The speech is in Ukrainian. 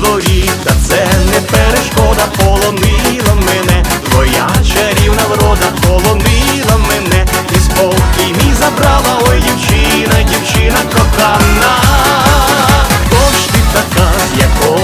дворі, та це не перешкода полонила мене, твоя чарівна врода полонила мене, і спокій мій забрала, ой, дівчина, дівчина кохана, Тож ти така, якого